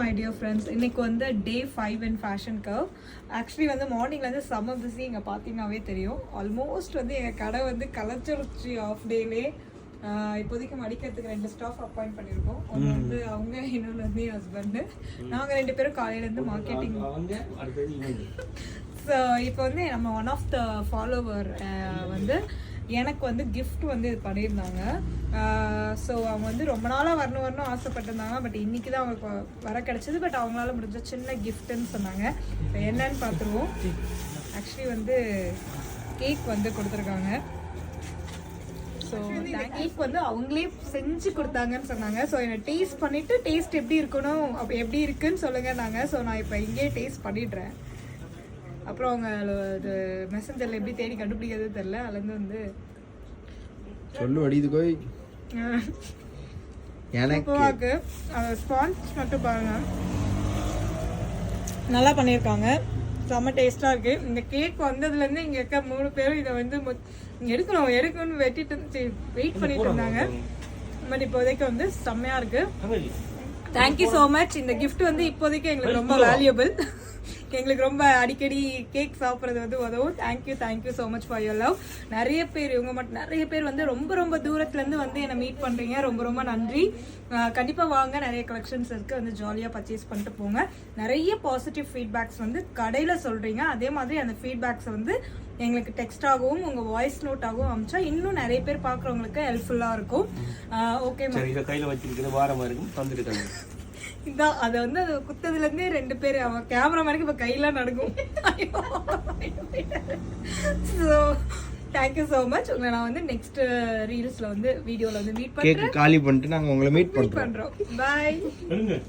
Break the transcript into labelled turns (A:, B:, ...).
A: My dear friends இன்னைக்கு வந்து day five in fashion curve actually வந்து மார்னிங்லேருந்து செம்ம பிஸி இங்கே பார்த்தீங்கன்னாவே தெரியும். ஆல்மோஸ்ட் வந்து எங்கள் கடை வந்து கலச்சிருச்சு ஆஃப் டேலே இப்போதைக்கு மடிக்கிறதுக்கு ரெண்டு ஸ்டாஃப் அப்பாயிண்ட் பண்ணியிருக்கோம் ஒன்று வந்து அவங்க இன்னொன்று வந்து என் ஹஸ்பண்டு நாங்கள் ரெண்டு பேரும் காலையிலேருந்து மார்க்கெட்டிங் ஸோ இப்போ வந்து நம்ம ஒன் ஆஃப் த ஃபாலோவர் வந்து எனக்கு வந்து கிஃப்ட் வந்து இது பண்ணியிருந்தாங்க. ஸோ அவங்க வந்து ரொம்ப நாளாக வரணும் வரணும் ஆசைப்பட்டிருந்தாங்க. பட் இன்னைக்கு தான் அவங்களுக்கு வர கிடச்சிது. பட் அவங்களால முடிஞ்ச சின்ன கிஃப்ட்டுன்னு சொன்னாங்க. என்னன்னு பார்த்துருவோம் ஆக்சுவலி வந்து கேக் வந்து கொடுத்துருக்காங்க. ஸோ கேக் வந்து அவங்களே செஞ்சு கொடுத்தாங்கன்னு சொன்னாங்க. ஸோ என்னை டேஸ்ட் பண்ணிட்டு டேஸ்ட் எப்படி இருக்கணும் அப்போ எப்படி இருக்குன்னு சொல்லுங்க நாங்கள் ஸோ நான் இப்போ இங்கேயே டேஸ்ட் பண்ணிடுறேன். அப்புறம் அவங்க இது மெசஞ்சரில் எப்படி தேடி கண்டுபிடிக்கிறது தெரில அதுலேருந்து வந்து
B: சொல்லு வடிது கோய். எனக்கு
A: ஸ்பான்ஸ் மட்டும் பாருங்க. நல்லா பண்ணியிருக்காங்க. செம்ம டேஸ்ட்டாக இருக்குது இந்த கேக் வந்ததுலேருந்து இங்கே இருக்க மூணு பேரும் இதை வந்து மொ- எடுக்கணும் எடுக்கணும்னு வெட்டிட்டு வெயிட் பண்ணிட்டு இருந்தாங்க. பட் இப்போதைக்கு வந்து செம்மையாக இருக்குது. தேங்க்யூ ஸோ மச் இந்த gift வந்து இப்போதைக்கு எங்களுக்கு ரொம்ப வேல்யூபிள் எங்களுக்கு ரொம்ப அடிக்கடி கேக் சாப்பிட்றது வந்து உதவும். Thank you thank you so much for your love நிறைய பேர் இவங்க மட்டும் நிறைய பேர் வந்து ரொம்ப ரொம்ப தூரத்துலேருந்து வந்து என்னை மீட் பண்ணுறீங்க ரொம்ப ரொம்ப நன்றி. கண்டிப்பாக வாங்க நிறைய கலெக்ஷன்ஸ் இருக்குது வந்து ஜாலியாக பர்ச்சேஸ் பண்ணிட்டு போங்க. நிறைய பாசிட்டிவ் ஃபீட்பேக்ஸ் வந்து கடையில் சொல்கிறீங்க அதே மாதிரி அந்த ஃபீட்பேக்ஸை வந்து எங்களுக்கு டெக்ஸ்டாகவும் உங்கள் வாய்ஸ் நோட்டாகவும் அமிச்சா இன்னும் நிறைய பேர் பார்க்குறவங்களுக்கு ஹெல்ப்ஃபுல்லாக இருக்கும். ஓகே
C: சரி இதை கையில வச்சிருக்கிறது வாரமா இருக்கும். தந்துருக்காங்க
A: இதான் அதை வந்து அது குத்ததுல இருந்தே ரெண்டு பேர் அவன் கேமராமேனுக்கு இப்ப கையெல்லாம் நடுங்கும். ஸோ தேங்க்யூ ஸோ மச் உங்களை நான் வந்து நெக்ஸ்ட் ரீல்ஸ்ல வந்து வீடியோல வந்து மீட்
B: கேக்
A: பண்றேன்
B: காலி பண்ணிட்டு நாங்க உங்களை மீட் பண்றோம்.
A: பண்றோம். பாய்